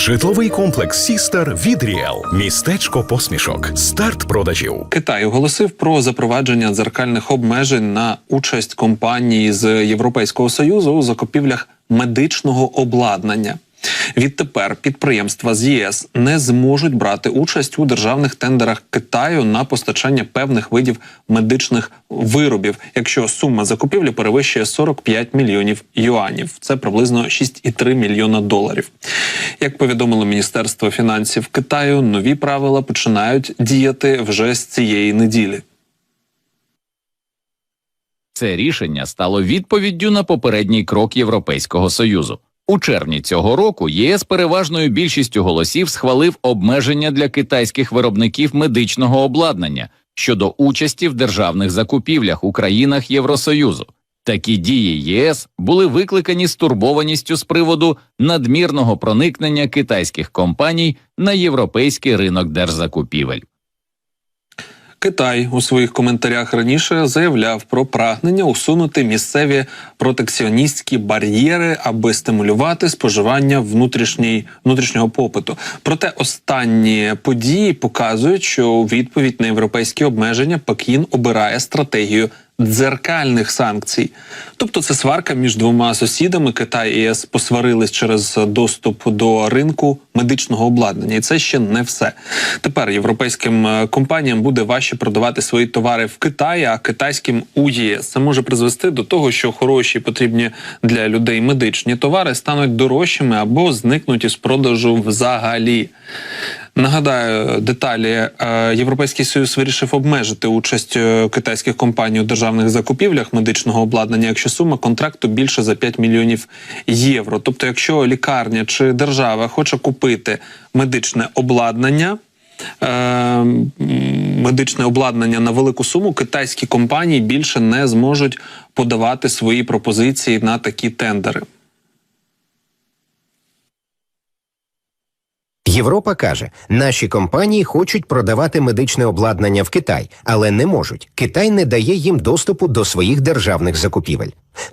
Житловий комплекс Сістер від Ріел. Містечко посмішок. Старт продажів. Китай оголосив про запровадження дзеркальних обмежень на участь компанії з Європейського союзу у закупівлях медичного обладнання. Відтепер підприємства з ЄС не зможуть брати участь у державних тендерах Китаю на постачання певних видів медичних виробів, якщо сума закупівлі перевищує 45 мільйонів юанів. Це приблизно 6,3 мільйона доларів. Як повідомило Міністерство фінансів Китаю, нові правила починають діяти вже з цієї неділі. Це рішення стало відповіддю на попередній крок Європейського союзу. У червні цього року ЄС переважною більшістю голосів схвалив обмеження для китайських виробників медичного обладнання щодо участі в державних закупівлях у країнах Євросоюзу. Такі дії ЄС були викликані стурбованістю з приводу надмірного проникнення китайських компаній на європейський ринок держзакупівель. Китай у своїх коментарях раніше заявляв про прагнення усунути місцеві протекціоністські бар'єри, аби стимулювати споживання внутрішній внутрішнього попиту. Проте останні події показують, що у відповідь на європейські обмеження Пекін обирає стратегію. Дзеркальних санкцій, тобто це сварка між двома сусідами. Китай і ЄС посварились через доступ до ринку медичного обладнання, і це ще не все. Тепер європейським е, компаніям буде важче продавати свої товари в Китаї, а китайським у ЄС. Це може призвести до того, що хороші потрібні для людей медичні товари стануть дорожчими або зникнуть із продажу взагалі. Нагадаю, деталі Е, Європейський союз вирішив обмежити участь е, китайських компаній у державних закупівлях медичного обладнання, якщо сума контракту більше за 5 мільйонів євро. Тобто, якщо лікарня чи держава хоче купити медичне обладнання. е, Медичне обладнання на велику суму китайські компанії більше не зможуть подавати свої пропозиції на такі тендери. Європа каже, наші компанії хочуть продавати медичне обладнання в Китай, але не можуть. Китай не дає їм доступу до своїх державних закупівель.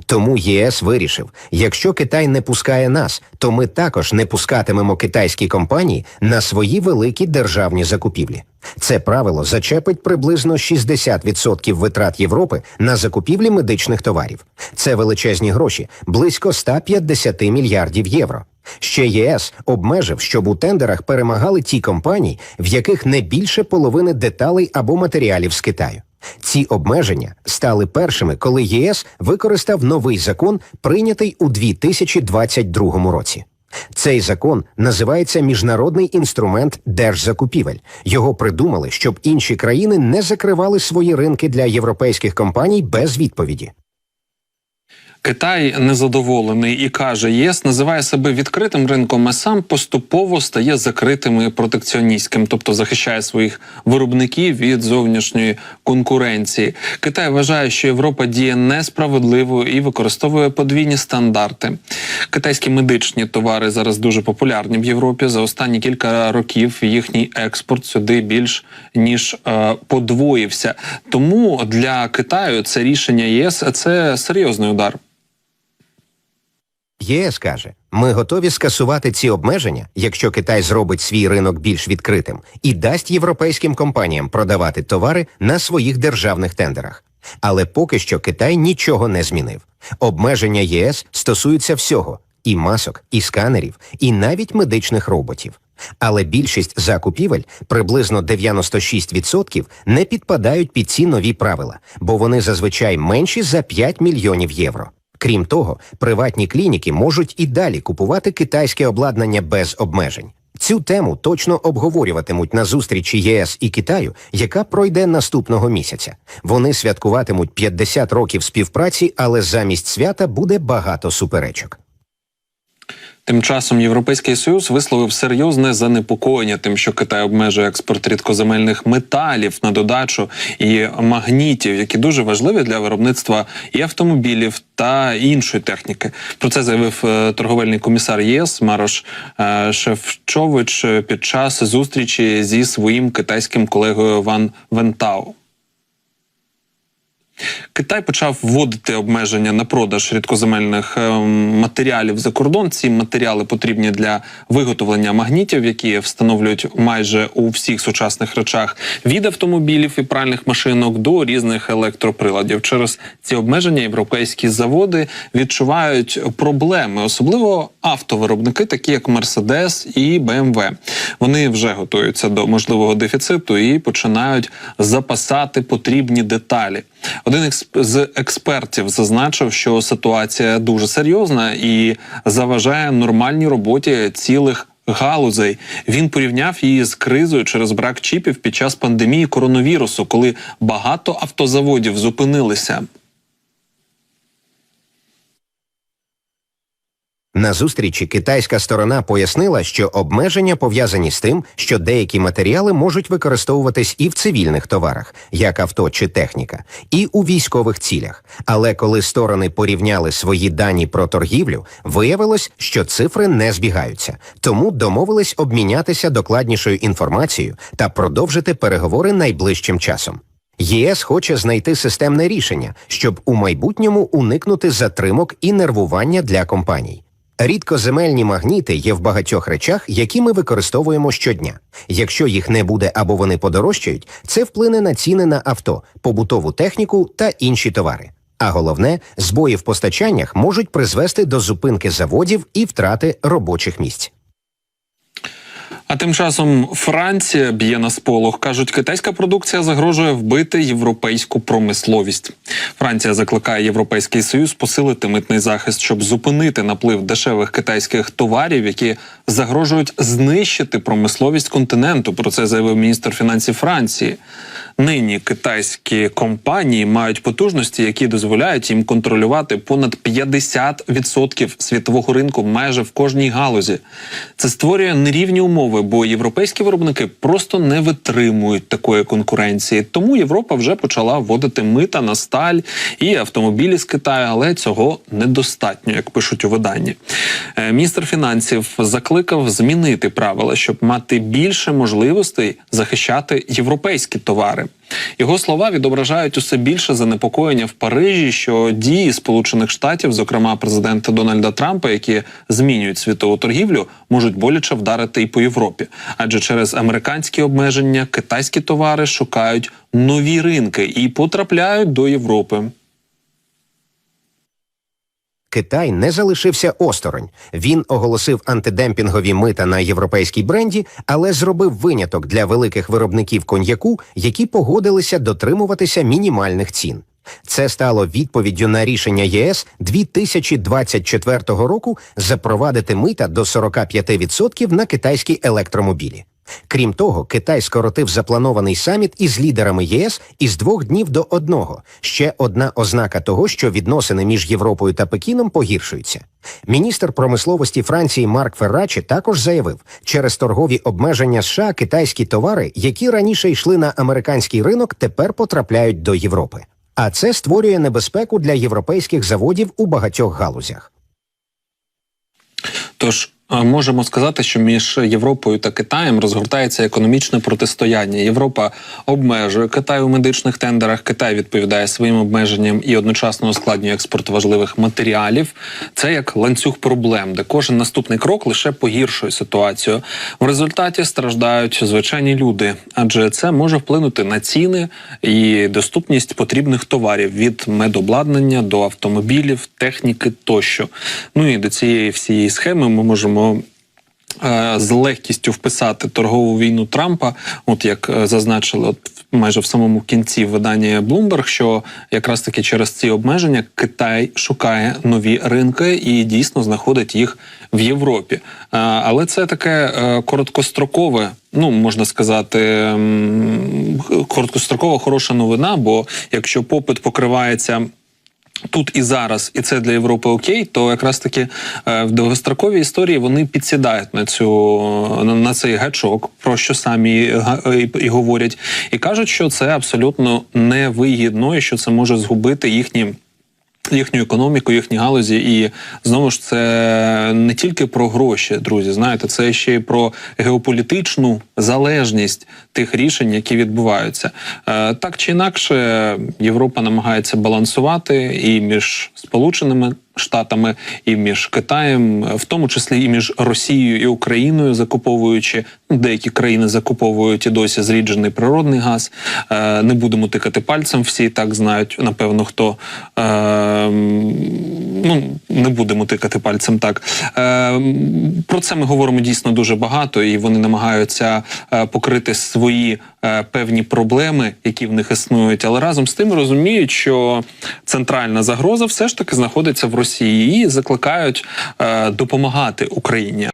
Тому ЄС вирішив: якщо Китай не пускає нас, то ми також не пускатимемо китайські компанії на свої великі державні закупівлі. Це правило зачепить приблизно 60% витрат Європи на закупівлі медичних товарів. Це величезні гроші, близько 150 мільярдів євро. Ще ЄС обмежив, щоб у тендерах перемагали ті компанії, в яких не більше половини деталей або матеріалів з Китаю. Ці обмеження стали першими, коли ЄС використав новий закон, прийнятий у 2022 році. Цей закон називається Міжнародний інструмент держзакупівель. Його придумали, щоб інші країни не закривали свої ринки для європейських компаній без відповіді. Китай незадоволений і каже, ЄС називає себе відкритим ринком, а сам поступово стає закритим і протекціоністським, тобто захищає своїх виробників від зовнішньої конкуренції. Китай вважає, що Європа діє несправедливо і використовує подвійні стандарти. Китайські медичні товари зараз дуже популярні в Європі. За останні кілька років їхній експорт сюди більш ніж е, подвоївся. Тому для Китаю це рішення ЄС це серйозний удар. ЄС каже, ми готові скасувати ці обмеження, якщо Китай зробить свій ринок більш відкритим і дасть європейським компаніям продавати товари на своїх державних тендерах. Але поки що Китай нічого не змінив. Обмеження ЄС стосуються всього і масок, і сканерів, і навіть медичних роботів. Але більшість закупівель, приблизно 96%, не підпадають під ці нові правила, бо вони зазвичай менші за 5 мільйонів євро. Крім того, приватні клініки можуть і далі купувати китайське обладнання без обмежень. Цю тему точно обговорюватимуть на зустрічі ЄС і Китаю, яка пройде наступного місяця. Вони святкуватимуть 50 років співпраці, але замість свята буде багато суперечок. Тим часом Європейський Союз висловив серйозне занепокоєння тим, що Китай обмежує експорт рідкоземельних металів на додачу і магнітів, які дуже важливі для виробництва і автомобілів та іншої техніки. Про це заявив е, торговельний комісар ЄС Марош е, Шефчович е, під час зустрічі зі своїм китайським колегою Ван Вентау. Китай почав вводити обмеження на продаж рідкоземельних ем, матеріалів за кордон. Ці матеріали потрібні для виготовлення магнітів, які встановлюють майже у всіх сучасних речах від автомобілів і пральних машинок до різних електроприладів. Через ці обмеження європейські заводи відчувають проблеми, особливо автовиробники, такі як Mercedes і BMW. Вони вже готуються до можливого дефіциту і починають запасати потрібні деталі. Один з експертів зазначив, що ситуація дуже серйозна і заважає нормальній роботі цілих галузей. Він порівняв її з кризою через брак чіпів під час пандемії коронавірусу, коли багато автозаводів зупинилися. На зустрічі китайська сторона пояснила, що обмеження пов'язані з тим, що деякі матеріали можуть використовуватись і в цивільних товарах, як авто чи техніка, і у військових цілях. Але коли сторони порівняли свої дані про торгівлю, виявилось, що цифри не збігаються, тому домовились обмінятися докладнішою інформацією та продовжити переговори найближчим часом. ЄС хоче знайти системне рішення, щоб у майбутньому уникнути затримок і нервування для компаній. Рідкоземельні магніти є в багатьох речах, які ми використовуємо щодня. Якщо їх не буде або вони подорожчають, це вплине на ціни на авто, побутову техніку та інші товари. А головне, збої в постачаннях можуть призвести до зупинки заводів і втрати робочих місць. А тим часом Франція б'є на сполох. кажуть, китайська продукція загрожує вбити європейську промисловість. Франція закликає Європейський Союз посилити митний захист, щоб зупинити наплив дешевих китайських товарів, які загрожують знищити промисловість континенту. Про це заявив міністр фінансів Франції. Нині китайські компанії мають потужності, які дозволяють їм контролювати понад 50% світового ринку майже в кожній галузі. Це створює нерівні умови, бо європейські виробники просто не витримують такої конкуренції. Тому Європа вже почала вводити мита на сталь і автомобілі з Китаю, але цього недостатньо, як пишуть у виданні. Е, Міністр фінансів закликав змінити правила, щоб мати більше можливостей захищати європейські товари. Його слова відображають усе більше занепокоєння в Парижі, що дії Сполучених Штатів, зокрема президента Дональда Трампа, які змінюють світову торгівлю, можуть боляче вдарити і по Європі. Адже через американські обмеження китайські товари шукають нові ринки і потрапляють до Європи. Китай не залишився осторонь. Він оголосив антидемпінгові мита на європейській бренді, але зробив виняток для великих виробників коньяку, які погодилися дотримуватися мінімальних цін. Це стало відповіддю на рішення ЄС 2024 року запровадити мита до 45% на китайські електромобілі. Крім того, Китай скоротив запланований саміт із лідерами ЄС із двох днів до одного. Ще одна ознака того, що відносини між Європою та Пекіном погіршуються. Міністр промисловості Франції Марк Феррачі також заявив, через торгові обмеження США китайські товари, які раніше йшли на американський ринок, тепер потрапляють до Європи. А це створює небезпеку для європейських заводів у багатьох галузях. Тож можемо сказати, що між Європою та Китаєм розгортається економічне протистояння. Європа обмежує Китай у медичних тендерах. Китай відповідає своїм обмеженням і одночасно ускладнює експорт важливих матеріалів. Це як ланцюг проблем, де кожен наступний крок лише погіршує ситуацію. В результаті страждають звичайні люди, адже це може вплинути на ціни і доступність потрібних товарів від медобладнання до автомобілів, техніки тощо. Ну і до цієї всієї схеми ми можемо. Е, З легкістю вписати торгову війну Трампа, от як е, зазначили, от майже в самому кінці видання Bloomberg, що якраз таки через ці обмеження Китай шукає нові ринки і дійсно знаходить їх в Європі. Е, Але це таке короткострокове, ну можна сказати, короткострокова хороша новина. Бо якщо попит покривається. Тут і зараз, і це для Європи окей, то якраз таки е, в довгостроковій історії вони підсідають на цю на, цей гачок, про що самі і, і говорять, і кажуть, що це абсолютно невигідно, і що це може згубити їхні їхню економіку, їхні галузі, і знову ж це не тільки про гроші, друзі. Знаєте, це ще й про геополітичну залежність тих рішень, які відбуваються. Е, Так чи інакше, Європа намагається балансувати і між Сполученими Штатами, і між Китаєм, в тому числі і між Росією і Україною, закуповуючи деякі країни закуповують і досі зріджений природний газ. Е, Не будемо тикати пальцем, всі так знають, напевно, хто е, м, ну не будемо тикати пальцем. Так е, про це ми говоримо дійсно дуже багато, і вони намагаються е, покрити свої е, певні проблеми, які в них існують, але разом з тим розуміють, що центральна загроза все ж таки знаходиться в Росії і закликають е, допомагати Україні.